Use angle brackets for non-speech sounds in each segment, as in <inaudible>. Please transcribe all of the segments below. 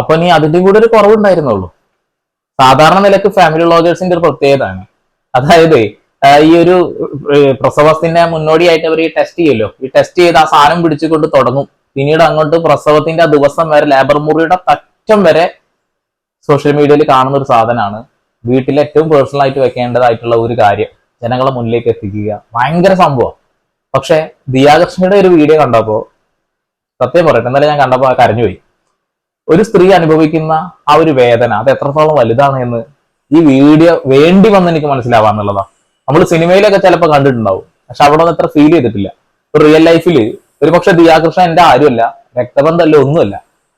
അപ്പൊ നീ അതിന്റെയും കൂടെ ഒരു കുറവുണ്ടായിരുന്നുള്ളൂ. സാധാരണ നിലയ്ക്ക് ഫാമിലി വ്ളോഗേഴ്സിന്റെ ഒരു പ്രത്യേകതയാണ്. അതായത് ഈ ഒരു പ്രസവത്തിന്റെ മുന്നോടിയായിട്ട് അവർ ഈ ടെസ്റ്റ് ചെയ്യല്ലോ ഈ ടെസ്റ്റ് ചെയ്ത് ആ സാധനം പിടിച്ചുകൊണ്ട് തുടങ്ങും. പിന്നീട് അങ്ങോട്ട് പ്രസവത്തിന്റെ ആ ദിവസം വരെ ലേബർ മുറിയുടെ തറ്റം വരെ സോഷ്യൽ മീഡിയയിൽ കാണുന്ന ഒരു സാധനമാണ്. വീട്ടിൽ ഏറ്റവും പേഴ്സണൽ ആയിട്ട് വെക്കേണ്ടതായിട്ടുള്ള ഒരു കാര്യം. ജനങ്ങളെ മുന്നിലേക്ക് എത്തിക്കുക. ഭയങ്കര സംഭവം. പക്ഷെ ദിയാകൃഷ്ണയുടെ ഒരു വീഡിയോ കണ്ടപ്പോ സത്യം പറയട്ടെ എന്നാലും ഞാൻ കണ്ടപ്പോ കരഞ്ഞുപോയി ഒരു സ്ത്രീ അനുഭവിക്കുന്ന ആ ഒരു വേദന അത് എത്രത്തോളം വലുതാണ് എന്ന് ഈ വീഡിയോ വേണ്ടി വന്ന് എനിക്ക് മനസ്സിലാവാന്നുള്ളതാ നമ്മൾ സിനിമയിലൊക്കെ ചിലപ്പോൾ കണ്ടിട്ടുണ്ടാവും. പക്ഷെ അവിടെ ഒന്നും അത്ര ഫീൽ ചെയ്തിട്ടില്ല. റിയൽ ലൈഫിൽ ഒരു പക്ഷെ ദിയാകൃഷ്ണൻ എന്റെ ആരുമല്ല രക്തബന്ധമല്ല ഒന്നുമല്ല.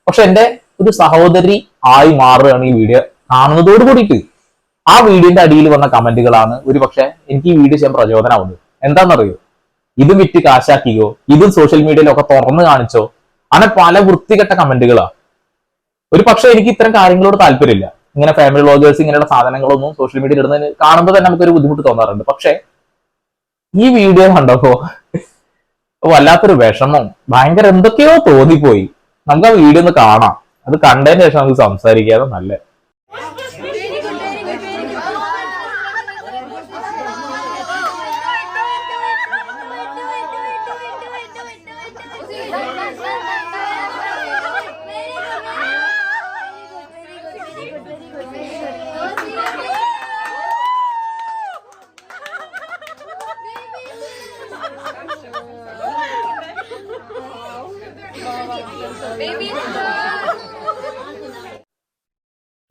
പക്ഷെ എന്റെ ഒരു സഹോദരി ആയി മാറുകയാണ് ഈ വീഡിയോ കാണുന്നതോട് കൂടിയിട്ട് ആ വീഡിയോന്റെ അടിയിൽ വന്ന കമന്റുകളാണ് ഒരു പക്ഷേ എനിക്ക് ഈ വീഡിയോ ചെയ്യാൻ പ്രചോദനമാവുന്നത് എന്താണെന്നറിയോ? ഇത് വിറ്റ് കാശാക്കിയോ? ഇതും സോഷ്യൽ മീഡിയയിലൊക്കെ തുറന്നു കാണിച്ചോ? അങ്ങനെ പല വൃത്തികെട്ട കമന്റുകളാണ് ഒരു പക്ഷേ എനിക്ക് ഇത്തരം കാര്യങ്ങളോട് താല്പര്യമില്ല. ഇങ്ങനെ ഫാമിലി വ്ളോഗേഴ്സ് ഇങ്ങനെയുള്ള സാധനങ്ങളൊന്നും സോഷ്യൽ മീഡിയയിൽ ഇടുന്നതിന് കാണുമ്പോൾ തന്നെ നമുക്കൊരു ബുദ്ധിമുട്ട് തോന്നാറുണ്ട്. പക്ഷേ ഈ വീഡിയോ കണ്ടപ്പോ വല്ലാത്തൊരു വിഷമം. ഭയങ്കര എന്തൊക്കെയോ തോന്നിപ്പോയി. നമുക്ക് ആ വീഡിയോ ഒന്ന് കാണാം. അത് കണ്ടതിന് ശേഷം നമുക്ക് സംസാരിക്കാതെ നല്ല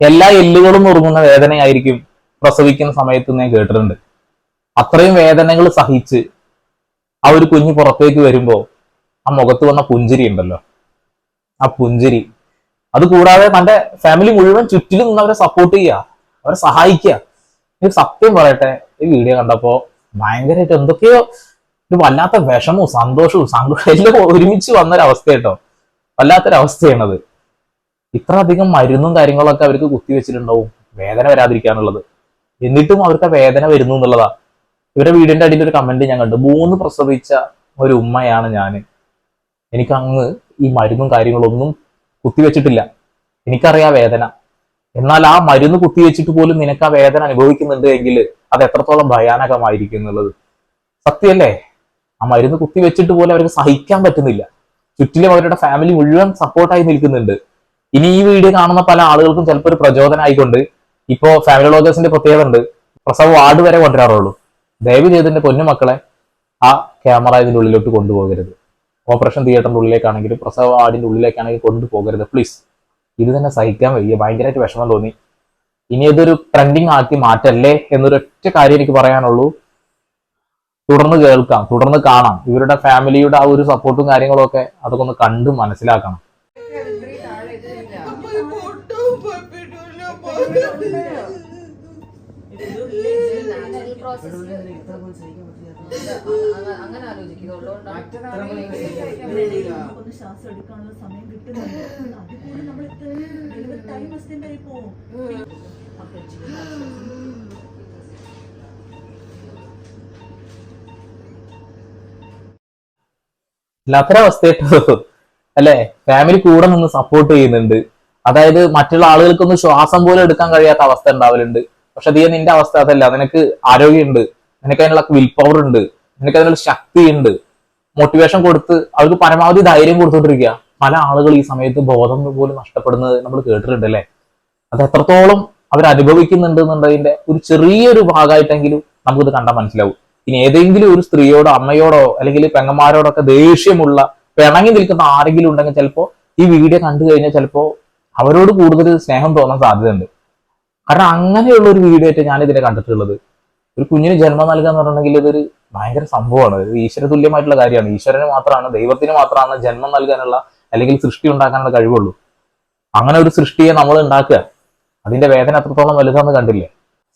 എല്ലാ എല്ലുകളും നുറുങ്ങുന്ന വേദനയായിരിക്കും പ്രസവിക്കുന്ന സമയത്ത് ഞാൻ കേട്ടിട്ടുണ്ട്. അത്രയും വേദനകൾ സഹിച്ച് ആ ഒരു കുഞ്ഞ് പുറത്തേക്ക് വരുമ്പോ ആ മുഖത്ത് വന്ന പുഞ്ചിരി ഉണ്ടല്ലോ. ആ പുഞ്ചിരി. അത് കൂടാതെ തന്റെ ഫാമിലി മുഴുവൻ ചുറ്റിലും നിന്ന് അവരെ സപ്പോർട്ട് ചെയ്യുക അവരെ സഹായിക്കുക. എനിക്ക് സത്യം പറയട്ടെ ഈ വീഡിയോ കണ്ടപ്പോ ഭയങ്കരമായിട്ട് എന്തൊക്കെയോ ഒരു വല്ലാത്ത വിഷമവും സന്തോഷവും സങ്കടവും എല്ലാം ഒരുമിച്ച് വന്നൊരവസ്ഥ കേട്ടോ. വല്ലാത്തൊരവസ്ഥയാണത്. ഇത്ര അധികം മരുന്നും കാര്യങ്ങളൊക്കെ അവർക്ക് കുത്തിവെച്ചിട്ടുണ്ടാവും വേദന വരാതിരിക്കാനുള്ളത്. എന്നിട്ടും അവർക്ക് വേദന വരുന്നു എന്നുള്ളതാ. ഇവരുടെ വീടിന്റെ അടിയിൽ ഒരു കമന്റ് ഞാൻ കണ്ടു. മൂന്ന് പ്രസവിച്ച ഒരു ഉമ്മയാണ് ഞാൻ എനിക്ക് അങ്ങ് ഈ മരുന്നും കാര്യങ്ങളൊന്നും കുത്തിവെച്ചിട്ടില്ല എനിക്കറിയാം വേദന. എന്നാൽ ആ മരുന്ന് കുത്തിവെച്ചിട്ട് പോലും നിനക്ക് ആ വേദന അനുഭവിക്കുന്നുണ്ട് എങ്കിൽ അത് എത്രത്തോളം ഭയാനകമായിരിക്കും എന്നുള്ളത് സത്യമല്ലേ? ആ മരുന്ന് കുത്തിവെച്ചിട്ട് പോലും അവർക്ക് സഹിക്കാൻ പറ്റുന്നില്ല. ചുറ്റിലും അവരുടെ ഫാമിലി മുഴുവൻ സപ്പോർട്ടായി നിൽക്കുന്നുണ്ട്. ഇനി ഈ വീഡിയോ കാണുന്ന പല ആളുകൾക്കും ചിലപ്പോൾ ഒരു പ്രചോദനമായിക്കൊണ്ട് ഇപ്പോ ഫാമിലി ലോഗേഴ്സിന്റെ പ്രത്യേകത ഉണ്ട്. പ്രസവ വാർഡ് വരെ കൊണ്ടുവരാറുള്ളൂ. ദയവ് ചെയ്തിന്റെ പൊന്നു മക്കളെ ആ ക്യാമറ ഇതിന്റെ ഉള്ളിലോട്ട് കൊണ്ടുപോകരുത്. ഓപ്പറേഷൻ തിയേറ്ററിന്റെ ഉള്ളിലേക്കാണെങ്കിലും പ്രസവ വാർഡിന്റെ ഉള്ളിലേക്കാണെങ്കിലും കൊണ്ടുപോകരുത് പ്ലീസ് ഇത് തന്നെ സഹിക്കാൻ വയ്യ. ഭയങ്കരമായിട്ട് വിഷമം തോന്നി. ഇനി ഇതൊരു ട്രെൻഡിങ് ആക്കി മാറ്റല്ലേ എന്നൊരൊറ്റ കാര്യം എനിക്ക് പറയാനുള്ളൂ. തുടർന്ന് കേൾക്കാം തുടർന്ന് കാണാം. ഇവരുടെ ഫാമിലിയുടെ ആ ഒരു സപ്പോർട്ടും കാര്യങ്ങളും ഒക്കെ അതൊക്കെ ഒന്ന് കണ്ട് മനസ്സിലാക്കണം. അങ്ങനെ ആലോചിക്കുന്നുള്ളതുകൊണ്ടാണ് ഒന്ന് ശ്വാസം എടുക്കാനുള്ള സമയം കിട്ടുന്നുണ്ട്. നമ്മൾ ഡെലിവറി ടൈം എക്സ്റ്റെൻഡ് ആയി പോകും വല്ലാത്തൊരവസ്ഥയായിട്ടോ അല്ലെ? ഫാമിലി കൂടെ നിന്ന് സപ്പോർട്ട് ചെയ്യുന്നുണ്ട്. അതായത് മറ്റുള്ള ആളുകൾക്കൊന്നും ശ്വാസം പോലും എടുക്കാൻ കഴിയാത്ത അവസ്ഥ ഉണ്ടാവലുണ്ട്. പക്ഷെ അതീ നിന്റെ അവസ്ഥ അതല്ല. നിനക്ക് ആരോഗ്യമുണ്ട്. നിനക്ക് അതിനുള്ള വിൽ പവർ ഉണ്ട്. നിനക്ക് അതിനുള്ള ശക്തി ഉണ്ട് മോട്ടിവേഷൻ കൊടുത്ത് അവർക്ക് പരമാവധി ധൈര്യം കൊടുത്തോണ്ടിരിക്കുക. പല ആളുകൾ ഈ സമയത്ത് ബോധം പോലും നഷ്ടപ്പെടുന്നത് നമ്മൾ കേട്ടിട്ടുണ്ട് അല്ലേ? അത് എത്രത്തോളം അവർ അനുഭവിക്കുന്നുണ്ട് എന്നുള്ളതിന്റെ ഒരു ചെറിയൊരു ഭാഗമായിട്ടെങ്കിലും നമുക്കിത് കണ്ടാൽ മനസ്സിലാവും. ഇനി ഏതെങ്കിലും ഒരു സ്ത്രീയോടോ അമ്മയോടോ അല്ലെങ്കിൽ പെങ്ങന്മാരോടൊക്കെ ദേഷ്യമുള്ള പിണങ്ങി നിൽക്കുന്ന ആരെങ്കിലും ഉണ്ടെങ്കിൽ ചിലപ്പോ ഈ വീഡിയോ കണ്ടു കഴിഞ്ഞാൽ ചിലപ്പോ അവരോട് കൂടുതൽ സ്നേഹം തോന്നാൻ സാധ്യതയുണ്ട്. കാരണം അങ്ങനെയുള്ള ഒരു വീഡിയോ ആയിട്ട് ഞാൻ ഇതിനെ കണ്ടിട്ടുള്ളത്. ഒരു കുഞ്ഞിന് ജന്മം നൽകുക എന്ന് പറഞ്ഞിട്ടുണ്ടെങ്കിൽ ഇതൊരു ഭയങ്കര സംഭവമാണ്. ഇത് ഈശ്വര തുല്യമായിട്ടുള്ള കാര്യമാണ്. ഈശ്വരന് മാത്രമാണ് ദൈവത്തിന് മാത്രമാണ് ജന്മം നൽകാനുള്ള അല്ലെങ്കിൽ സൃഷ്ടി ഉണ്ടാക്കാനുള്ള കഴിവുള്ളൂ. അങ്ങനെ ഒരു സൃഷ്ടിയെ നമ്മൾ ഉണ്ടാക്കുക അതിന്റെ വേദന അത്രത്തോളം വലുതാന്ന് കണ്ടില്ലേ?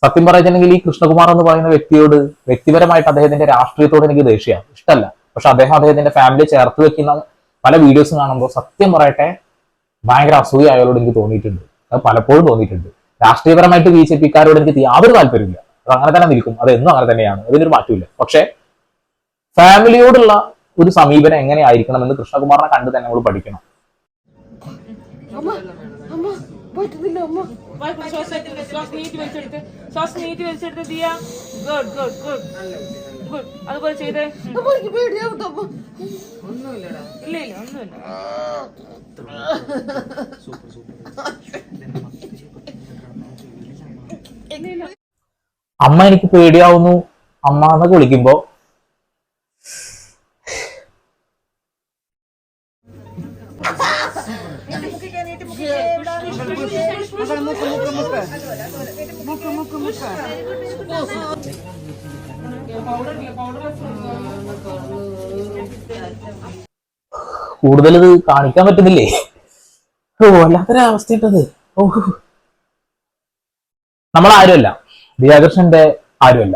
സത്യം പറയുന്നെങ്കിൽ ഈ കൃഷ്ണകുമാർ എന്ന് പറയുന്ന വ്യക്തിയോട് വ്യക്തിപരമായിട്ട് അദ്ദേഹത്തിന്റെ രാഷ്ട്രീയത്തോട് എനിക്ക് ദേഷ്യമാണ് ഇഷ്ടമല്ല പക്ഷെ അദ്ദേഹം അദ്ദേഹത്തിന്റെ ഫാമിലി ചേർത്ത് വെക്കുന്ന പല വീഡിയോസും കാണുമ്പോൾ സത്യം പറയട്ടെ ഭയങ്കര അസൂയ അയാളോട് എനിക്ക് തോന്നിയിട്ടുണ്ട്. അത് പലപ്പോഴും തോന്നിയിട്ടുണ്ട്. രാഷ്ട്രീയപരമായിട്ട് ബി ജെ പിക്കാരോട് എനിക്ക് യാതൊരു താല്പര്യമില്ല അത് അങ്ങനെ തന്നെ നിൽക്കും. അത് എന്നും അങ്ങനെ തന്നെയാണ്. അതിനൊരു മാറ്റമില്ല പക്ഷെ ഫാമിലിയോടുള്ള ഒരു സമീപനം എങ്ങനെ ആയിരിക്കണം എന്ന് കൃഷ്ണകുമാറിനെ കണ്ട് തന്നെ നമ്മൾ പഠിക്കണം. വായ്പ ശ്വാസം ശ്വാസം നീട്ടി വലിച്ചെടുത്ത് ശ്വാസം നീട്ടി വലിച്ചെടുത്ത് Diya good good good good അതുപോലെ ചെയ്തേ ഒന്നുമില്ലടാ ഇല്ല ഇല്ല ഒന്നുമില്ല <laughs> അമ്മ എനിക്ക് പേടിയാവുന്നു. അമ്മ എന്നൊക്കെ വിളിക്കുമ്പോ. കൂടുതൽ ഇത് കാണിക്കാൻ പറ്റുന്നില്ലേ? ഓ വല്ലാത്തൊരവസ്ഥയിട്ടത് ഓ നമ്മൾ ആരുമല്ല ദിയാകൃഷ്ണന്റെ ആരുമല്ല.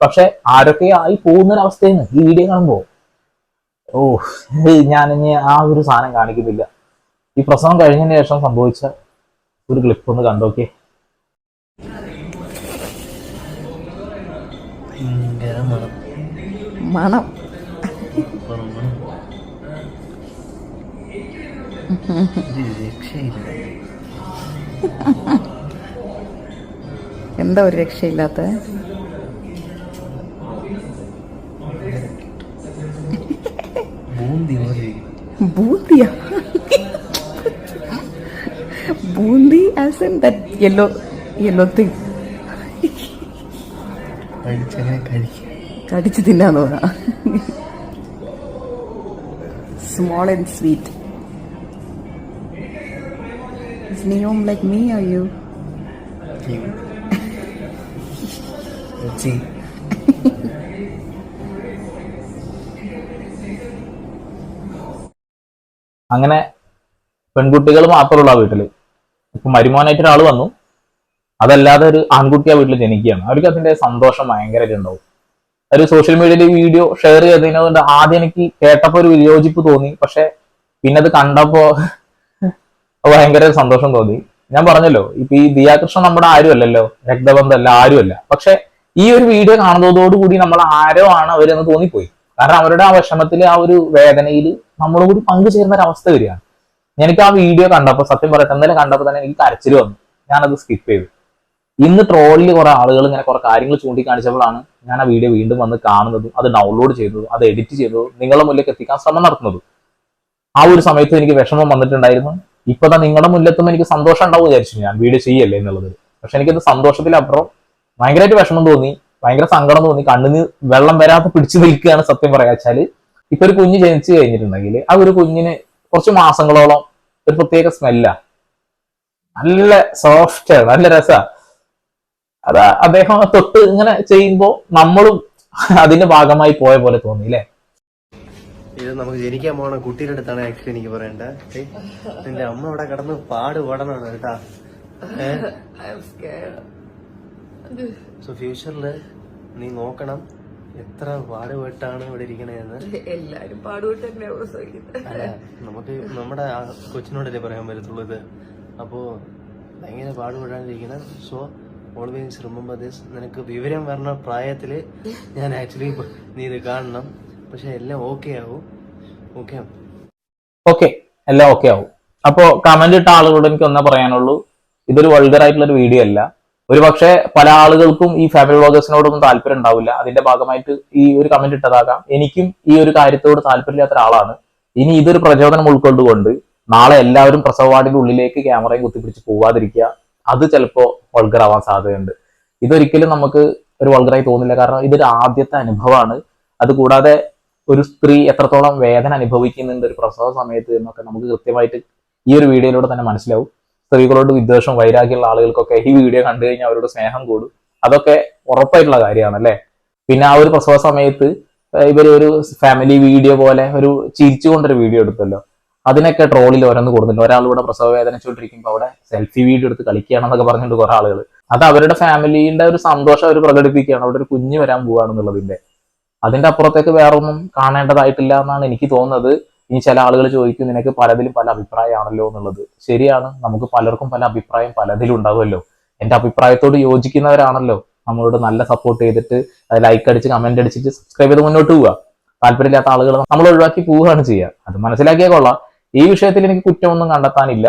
പക്ഷെ ആരൊക്കെ ആയി പോകുന്നൊരവസ്ഥയെന്ന് ഈ വീഡിയോ കാണുമ്പോൾ ഓ ഞാൻ ഇനി ആ ഒരു സാധനം കാണിക്കുന്നില്ല. ഈ പ്രസവം കഴിഞ്ഞതിന് ശേഷം സംഭവിച്ച ഒരു ക്ലിപ്പ് ഒന്ന് കണ്ടോക്കെ മണം. രക്ഷയില്ല. എന്താ ഒരു രക്ഷയില്ലാത്ത ബൂന്തി പോലെ ബൂന്തിയാ? Boondi as in that yellow yellow thing കടിച്ചു തിന്നാന്ന് പറ. സ്മോൾ ആൻഡ് സ്വീറ്റ് സ്നേഹം ലൈക്ക് മീ you? യു രുചി അങ്ങനെ പെൺകുട്ടികൾ മാത്രമുള്ള ആ വീട്ടിൽ. ഇപ്പൊ മരുമോനായിട്ട് ഒരാൾ വന്നു. അതല്ലാതെ ഒരു ആൺകുട്ടി ആ വീട്ടിൽ ജനിക്കുകയാണ്. അവർക്ക് അതിന്റെ സന്തോഷം ഭയങ്കരമായിട്ട് ഉണ്ടാവും. ഒരു സോഷ്യൽ മീഡിയയിൽ വീഡിയോ ഷെയർ ചെയ്തതിനോട് ആദ്യം എനിക്ക് കേട്ടപ്പോ ഒരു വിയോജിപ്പ് തോന്നി. പക്ഷെ പിന്നെ അത് കണ്ടപ്പോ <laughs> ഭയങ്കര സന്തോഷം തോന്നി. ഞാൻ പറഞ്ഞല്ലോ ഇപ്പൊ ഈ ദിയാകൃഷ്ണൻ നമ്മുടെ ആരുമല്ലല്ലോ? രക്തബന്ധമല്ല ആരുമല്ല. പക്ഷെ ഈ ഒരു വീഡിയോ കാണുന്നതോടുകൂടി നമ്മൾ ആരോ ആണ് അവരെന്ന് തോന്നിപ്പോയി. കാരണം അവരുടെ ആ വിഷമത്തിൽ ആ ഒരു വേദനയിൽ നമ്മളും കൂടി പങ്കുചേരുന്ന ഒരു അവസ്ഥ വരികയാണ്. എനിക്ക് ആ വീഡിയോ കണ്ടപ്പോൾ സത്യം പറയട്ടെ എന്തായാലും കണ്ടപ്പോൾ തന്നെ എനിക്ക് കരച്ചിൽ വന്നു. ഞാനത് സ്കിപ്പ് ചെയ്തു. ഇന്ന് ട്രോളിൽ കുറെ ആളുകൾ ഇങ്ങനെ കുറെ കാര്യങ്ങൾ ചൂണ്ടിക്കാണിച്ചപ്പോഴാണ് ഞാൻ ആ വീഡിയോ വീണ്ടും വന്ന് കാണുന്നതും അത് ഡൗൺലോഡ് ചെയ്തതും അത് എഡിറ്റ് ചെയ്തതും നിങ്ങളുടെ മുന്നിലേക്ക് എത്തിക്കാൻ ശ്രമം നടത്തുന്നതും. ആ ഒരു സമയത്ത് എനിക്ക് വിഷമം വന്നിട്ടുണ്ടായിരുന്നു. ഇപ്പൊ നിങ്ങളുടെ മുന്നിലെത്തുമ്പോൾ എനിക്ക് സന്തോഷം ഉണ്ടാവും വിചാരിച്ചു ഞാൻ. വീഡിയോ ചെയ്യല്ലേ എന്നുള്ളത്. പക്ഷെ എനിക്കത് സന്തോഷത്തിലപ്പുറം ഭയങ്കരമായിട്ട് വിഷമം തോന്നി ഭയങ്കര സങ്കടം തോന്നി കണ്ണിന് വെള്ളം വരാതെ പിടിച്ചു നിൽക്കുകയാണ് സത്യം പറയാ വെച്ചാൽ. ഇപ്പൊ ഒരു കുഞ്ഞ് ജനിച്ചു കഴിഞ്ഞിട്ടുണ്ടെങ്കിൽ ആ ഒരു കുഞ്ഞിന് കുറച്ച് മാസങ്ങളോളം ഒരു പ്രത്യേക സ്മെല്ല നല്ല സോഫ്റ്റ് നല്ല രസ. അതാ അദ്ദേഹം തൊട്ട് ഇങ്ങനെ ചെയ്യുമ്പോ നമ്മളും അതിന്റെ ഭാഗമായി പോയ പോലെ തോന്നി അല്ലേ ഇത് നമുക്ക് ജനിക്കാൻ പോണ കുട്ടിയുടെ അടുത്താണ് ആക്ച്വലി എനിക്ക് പറയണ്ടേ ഏയ്, നിന്റെ അമ്മ അവിടെ കിടന്ന് പാട് പടനാണ് കേട്ടാ. സോ ഫ്യൂച്ചറിൽ നീ നോക്കണം എത്ര പാടുപെട്ടാണ് ഇവിടെ ഇരിക്കണേന്ന്. എല്ലാരും പാടുപെട്ട് നമുക്ക് നമ്മുടെ ആ കൊച്ചിനോടല്ലേ പറയാൻ പറ്റത്തുള്ളൂ ഇത്. അപ്പോ ഭയങ്കര പാടുപെടാണ്ടിരിക്കണം സോ ഓൾവേസ് റിമെമ്പർ ദിസ് നിനക്ക് വിവരം വരണ പ്രായത്തിൽ ഞാൻ ആക്ച്വലി നീ ഇത് കാണണം. പക്ഷെ എല്ലാം ഓക്കെ ആവും. ഓക്കെ ഓക്കെ എല്ലാം ഓക്കെ ആവും. അപ്പോ കമന്റ് ഇട്ട ആളുകളോട് എനിക്ക് ഒന്നേ പറയാനുള്ളൂ. ഇതൊരു വൾഗർ ആയിട്ടുള്ള ഒരു വീഡിയോ അല്ല. ഒരു പക്ഷേ പല ആളുകൾക്കും ഈ ഫാമിലി വ്ളോഗേഴ്സിനോടൊന്നും താല്പര്യം ഉണ്ടാവില്ല. അതിന്റെ ഭാഗമായിട്ട് ഈ ഒരു കമന്റ് ഇട്ടതാകാം. എനിക്കും ഈ ഒരു കാര്യത്തോട് താല്പര്യമില്ലാത്ത ഒരാളാണ്. ഇനി ഇതൊരു പ്രചോദനം ഉൾക്കൊണ്ടുകൊണ്ട് നാളെ എല്ലാവരും പ്രസവ വാർഡിന്റെ ഉള്ളിലേക്ക് ക്യാമറയും കുത്തിപ്പിടിച്ച് പോവാതിരിക്കുക. അത് ചിലപ്പോ വൾഗർ ആവാൻ സാധ്യതയുണ്ട്. ഇതൊരിക്കലും നമുക്ക് ഒരു വൾഗറായി തോന്നില്ല. കാരണം ഇതൊരു ആദ്യത്തെ അനുഭവമാണ്. അതുകൂടാതെ ഒരു സ്ത്രീ എത്രത്തോളം വേദന അനുഭവിക്കുന്നുണ്ട് ഒരു പ്രസവ സമയത്ത് എന്നൊക്കെ നമുക്ക് കൃത്യമായിട്ട് ഈ ഒരു വീഡിയോയിലൂടെ തന്നെ മനസ്സിലാവും. സ്ത്രീകളോട് വിദ്വേഷം വൈരാഗ്യമുള്ള ആളുകൾക്കൊക്കെ ഈ വീഡിയോ കണ്ടു കഴിഞ്ഞാൽ അവരോട് സ്നേഹം കൂടും. അതൊക്കെ ഉറപ്പായിട്ടുള്ള കാര്യമാണ് അല്ലേ പിന്നെ ആ ഒരു പ്രസവ സമയത്ത് ഇവർ ഒരു ഫാമിലി വീഡിയോ പോലെ ഒരു ചിരിച്ചുകൊണ്ടൊരു വീഡിയോ എടുത്തല്ലോ. അതിനൊക്കെ ട്രോളിൽ ഓരോന്ന് കൊടുത്തിട്ടുണ്ട്. ഒരാളിവിടെ പ്രസവ വേദനിച്ചുകൊണ്ടിരിക്കുമ്പോൾ അവിടെ സെൽഫി വീഡിയോ എടുത്ത് കളിക്കുകയാണെന്നൊക്കെ പറഞ്ഞിട്ട് കുറെ ആളുകൾ അത് അവരുടെ ഫാമിലിന്റെ ഒരു സന്തോഷം അവർ പ്രകടിപ്പിക്കുകയാണ്. അവിടെ ഒരു കുഞ്ഞ് വരാൻ പോവുകയാണെന്നുള്ളതിന്റെ അതിന്റെ അപ്പുറത്തേക്ക് വേറൊന്നും കാണേണ്ടതായിട്ടില്ല എന്നാണ് എനിക്ക് തോന്നുന്നത്. ഇനി ചില ആളുകൾ ചോദിക്കും നിനക്ക് പലതിലും പല അഭിപ്രായമാണല്ലോ എന്നുള്ളത്. ശരിയാണ്. നമുക്ക് പലർക്കും പല അഭിപ്രായം പലതിലും ഉണ്ടാവുമല്ലോ എന്റെ അഭിപ്രായത്തോട് യോജിക്കുന്നവരാണല്ലോ. നമ്മളോട് നല്ല സപ്പോർട്ട് ചെയ്തിട്ട് ലൈക്ക് അടിച്ച് കമന്റ് അടിച്ചിട്ട് സബ്സ്ക്രൈബ് ചെയ്ത് മുന്നോട്ട് പോവുക. താല്പര്യമില്ലാത്ത ആളുകൾ നമ്മൾ ഒഴിവാക്കി പോവുകയാണ് ചെയ്യുക. അത് മനസ്സിലാക്കിയാൽ കൊള്ളാം. ഈ വിഷയത്തിൽ എനിക്ക് കുറ്റമൊന്നും കണ്ടെത്താനില്ല.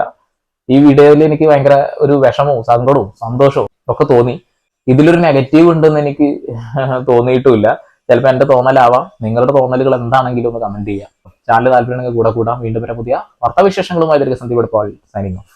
ഈ വീഡിയോയിൽ എനിക്ക് ഭയങ്കര ഒരു വിഷമവും സങ്കടവും സന്തോഷവും ഒക്കെ തോന്നി. ഇതിലൊരു നെഗറ്റീവ് ഉണ്ടെന്ന് എനിക്ക് തോന്നിയിട്ടുമില്ല. ചിലപ്പോൾ എന്റെ തോന്നലാവാം. നിങ്ങളുടെ തോന്നലുകൾ എന്താണെങ്കിലും ഒന്ന് കമന്റ് ചെയ്യാം ചാനൽ താല്പര്യമുണ്ടെങ്കിൽ കൂടെ കൂടാം വീണ്ടും വരെ. പുതിയ വാർത്താവിശേഷങ്ങളുമായി ദീർഘസന്ധി വെടുപ്പാൾ സൈനിങ് ഓഫ്.